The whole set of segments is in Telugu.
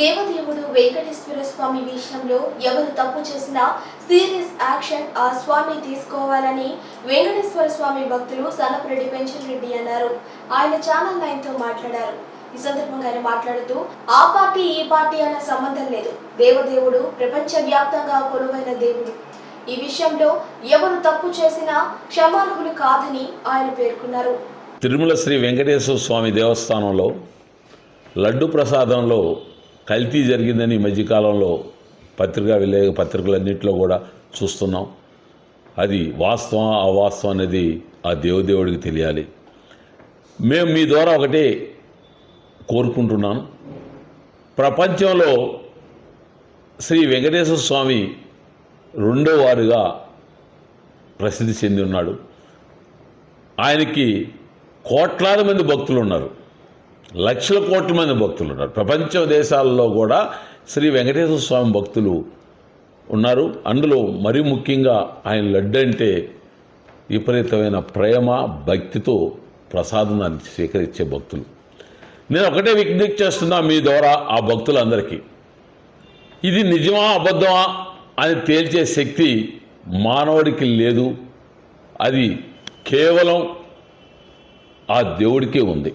దేవదేవుడు వెంకటేశ్వర స్వామి విషయంలో ఎవరు తప్పు చేసినా సీరియస్ యాక్షన్ ఆ స్వామి తీసుకోవాలని వెంకటేశ్వర స్వామి భక్తులు సనపరెడ్డి రెడ్డి అన్నారు. ఆయన ఛానల్ నైన్తో మాట్లాడారు. ఈ సందర్భంగా ఆయన మాట్లాడుతూ ఆ పార్టీ ఈ పార్టీ అన్న సంబంధం లేదు. దేవదేవుడు ప్రపంచ వ్యాప్తంగా కొలువైన దేవుడు. ఈ విషయంలో ఎవరు తప్పు చేసినా క్షమార్హులు కాదని ఆయన పేర్కొన్నారు. తిరుమల శ్రీ వెంకటేశ్వర స్వామి దేవస్థానంలో లడ్డు ప్రసాదంలో కల్తీ జరిగిందని ఈ మధ్యకాలంలో పత్రికా విలే పత్రికలన్నింటిలో కూడా చూస్తున్నాం. అది వాస్తవం అవాస్తవం అనేది ఆ దేవదేవుడికి తెలియాలి. మేము మీ ద్వారా ఒకటే కోరుకుంటున్నాను ప్రపంచంలో శ్రీ వెంకటేశ్వర స్వామి రెండో వారుగా ప్రసిద్ధి చెంది ఉన్నాడు. ఆయనకి కోట్లాది మంది భక్తులు ఉన్నారు. లక్షల కోట్ల మంది భక్తులు ఉన్నారు. ప్రపంచ దేశాల్లో కూడా శ్రీ వెంకటేశ్వర స్వామి భక్తులు ఉన్నారు. అందులో మరీ ముఖ్యంగా ఆయన లడ్డు అంటే విపరీతమైన ప్రేమ భక్తితో ప్రసాదాన్ని స్వీకరించే భక్తులు. నేను ఒకటే విజ్ఞప్తి చేస్తున్నా మీ ద్వారా ఆ భక్తులందరికీ. ఇది నిజమా అబద్ధమా అని తేల్చే శక్తి మానవుడికి లేదు. అది కేవలం ఆ దేవుడికే ఉంది.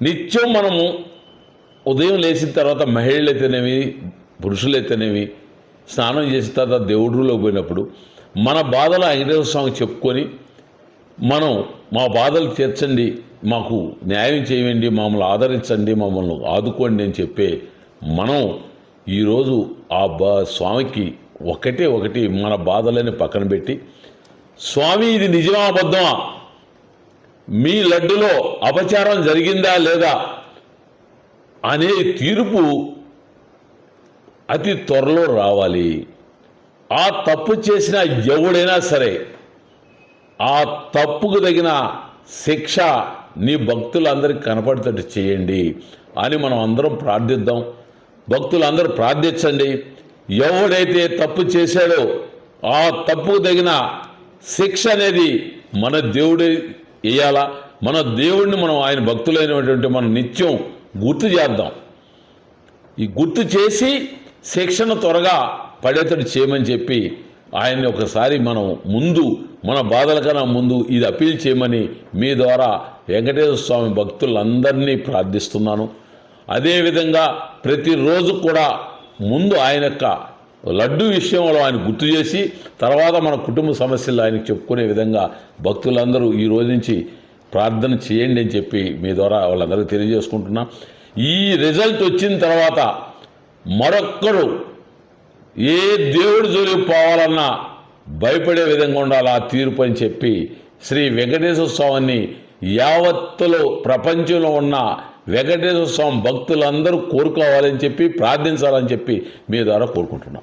నిత్యం మనము ఉదయం లేచిన తర్వాత మహిళలు అయితేనేవి పురుషులు అయితేనేవి స్నానం చేసిన తర్వాత దేవుడిలో పోయినప్పుడు మన బాధలు వెంకటేశ్వర స్వామికి చెప్పుకొని మనం మా బాధలు తీర్చండి మాకు న్యాయం చేయండి మమ్మల్ని ఆదరించండి మమ్మల్ని ఆదుకోండి అని చెప్పే మనం ఈరోజు ఆ బా స్వామికి ఒకటే ఒకటి మన బాధలని పక్కన పెట్టి స్వామి ఇది నిజమా అబద్ధమా? మీ లడ్డులో అపచారం జరిగిందా లేదా అనే తీర్పు అతి త్వరలో రావాలి. ఆ తప్పు చేసిన ఎవడైనా సరే ఆ తప్పుకు తగిన శిక్ష నీ భక్తులందరికీ కనపడేటట్టు చేయండి అని మనం అందరం ప్రార్థిద్దాం. భక్తులందరూ ప్రార్థించండి. ఎవడైతే తప్పు చేశాడో ఆ తప్పుకు తగిన శిక్ష అనేది మన దేవుడి వేయాలా మన దేవుణ్ణి మనం ఆయన భక్తులైనటువంటి మనం నిత్యం గుర్తు చేద్దాం. ఈ గుర్తు చేసి శిక్షణ త్వరగా పడేటట్టు చేయమని చెప్పి ఆయన్ని ఒకసారి మనం ముందు మన బాధల కన్నా ముందు ఇది అప్పీల్ చేయమని మీ ద్వారా వెంకటేశ్వర స్వామి భక్తులందరినీ ప్రార్థిస్తున్నాను. అదేవిధంగా ప్రతిరోజు కూడా ముందు ఆయన యొక్క లడ్డు విషయంలో ఆయన గుర్తు చేసి తర్వాత మన కుటుంబ సమస్యలు ఆయనకు చెప్పుకునే విధంగా భక్తులందరూ ఈ రోజు నుంచి ప్రార్థన చేయండి అని చెప్పి మీ ద్వారా వాళ్ళందరికీ తెలియజేసుకుంటున్నా. ఈ రిజల్ట్ వచ్చిన తర్వాత మరొక్కరు ఏ దేవుడు జోలికి పోవాలన్నా భయపడే విధంగా ఉండాలి ఆ తీర్పు అని చెప్పి శ్రీ వెంకటేశ్వర స్వామిని యావత్తులో ప్రపంచంలో ఉన్న వెంకటేశ్వర స్వామి భక్తులందరూ కోరుకోవాలని చెప్పి ప్రార్థించాలని చెప్పి మీ ద్వారా కోరుకుంటున్నాం.